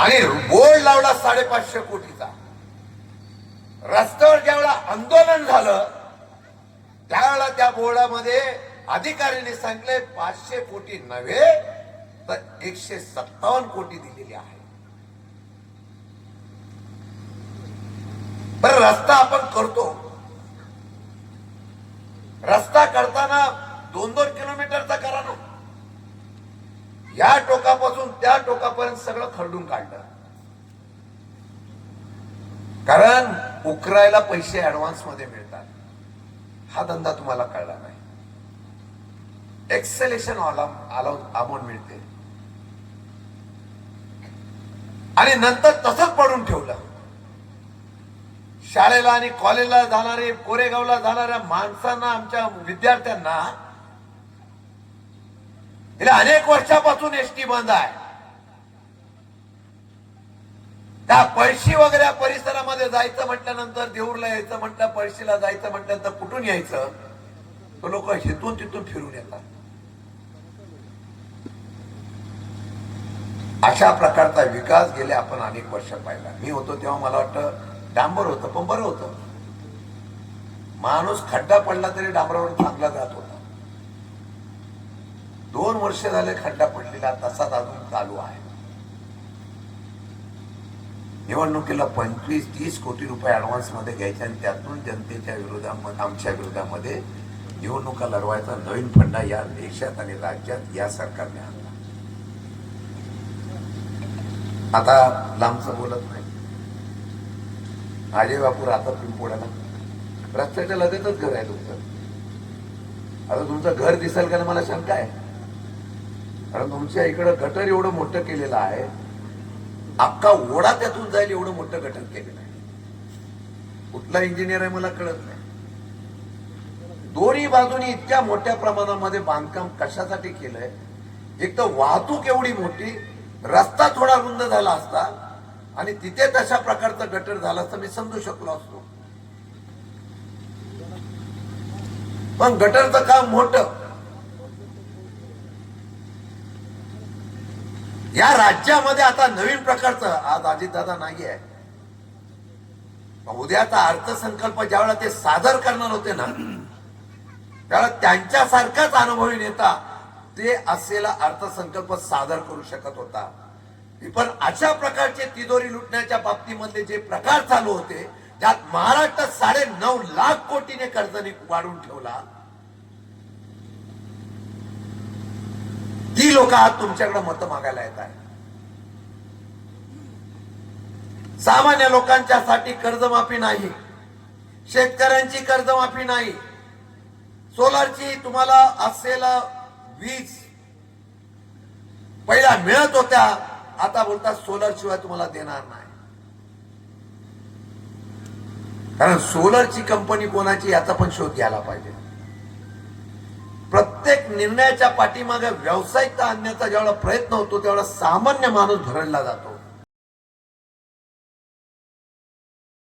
आणि बोर्ड लावला साडेपाचशे कोटीचा. रस्त्यावर ज्यावेळेला आंदोलन झालं त्यावेळेला त्या बोर्डामध्ये अधिकाऱ्यांनी सांगितले पाचशे कोटी नव्हे तर एकशे सत्तावन्न कोटी दिलेली आहे. पण रस्ता आपण करतो. रस्ता करताना दोन दोन किलोमीटरचा या टोकापासून त्या टोकापर्यंत सगळं खरडून काढलं. कारण उकरायला पैसे ऍडव्हान्समध्ये मिळतात. हा धंदा तुम्हाला कळला नाही. एक्सेलेशन अमाऊंट मिळते. आणि नंतर तसंच पडून ठेवलं. शाळेला आणि कॉलेजला जाणारे कोरेगावला जाणाऱ्या माणसांना आमच्या विद्यार्थ्यांना गेल्या अनेक वर्षापासून एसटी बंद आहे. त्या पळशी वगैरे परिसरामध्ये जायचं म्हटल्यानंतर देऊरला यायचं म्हटलं पळशीला जायचं म्हटल्यानंतर कुठून यायचं? तो लोक हेतून तिथून फिरून येतात. अशा प्रकारचा विकास गेले आपण अनेक वर्ष पाहिला. मी होतो तेव्हा मला वाटतं डांबर होतं पण बरं होतं. माणूस खड्डा पडला तरी डांबरावर चांगला जात होता. दोन वर्ष झाले खड्डा पडलेला तसाच अजून चालू आहे. निवडणुकीला पंचवीस तीस कोटी रुपये ऍडव्हान्समध्ये घ्यायचे आणि त्यातून जनतेच्या विरोधामध्ये आमच्या विरोधामध्ये निवडणुका लढवायचा नवीन फंडा या देशात आणि राज्यात या सरकारने आणला. आता लांबचं बोलत नाही. अजय बापू राहतात पिंपोड्याला. रस्त्याच्या लगतच घर आहे तुमचं. आता तुमचं घर दिसेल का मला शंका आहे. कारण तुमच्या इकडं गटर एवढं मोठं केलेलं आहे अख्खा ओढा त्यातून जाईल एवढं मोठं गटर केलेलं आहे. कुठला इंजिनियर आहे मला कळत नाही. दोन्ही बाजूनी इतक्या मोठ्या प्रमाणामध्ये बांधकाम कशासाठी केलंय? एक तर वाहतूक एवढी मोठी रस्ता थोडा रुंद झाला असता आणि तिथे तशा प्रकारचं गटर झालं असतं मी समजू शकलो असतो. पण गटरचं काम मोठं. या राज्यामध्ये आता नवीन प्रकारचं आज अजितदादा नाही आहे उद्याचा अर्थसंकल्प ज्यावेळेला ते सादर करणार होते ना त्यावेळेला त्यांच्यासारखाच अनुभवी नेता ते असलेला अर्थसंकल्प सादर करू शकत होता. पण अशा प्रकारचे तिजोरी लुटण्याच्या बाबतीमध्ये जे प्रकार चालू होते त्यात महाराष्ट्र साडे नऊ लाख कोटीने कर्जने वाढून ठेवला ती लोक आज तुमच्याकडे मत मागायला येत आहे सामान्य लोकांच्यासाठी कर्जमाफी नाही. शेतकऱ्यांची कर्जमाफी नाही. सोलारची तुम्हाला असलेला वीज. पहिला मिळत होत्या आता बोलतात सोलर शिवाय तुम्हाला देणार नाही. कारण सोलरची कंपनी कोणाची याचा पण शोध घ्यायला पाहिजे. प्रत्येक निर्णयाच्या पाठीमागे व्यावसायिकता आणण्याचा जेवढा प्रयत्न होतो तेवढा सामान्य माणूस भरडला जातो.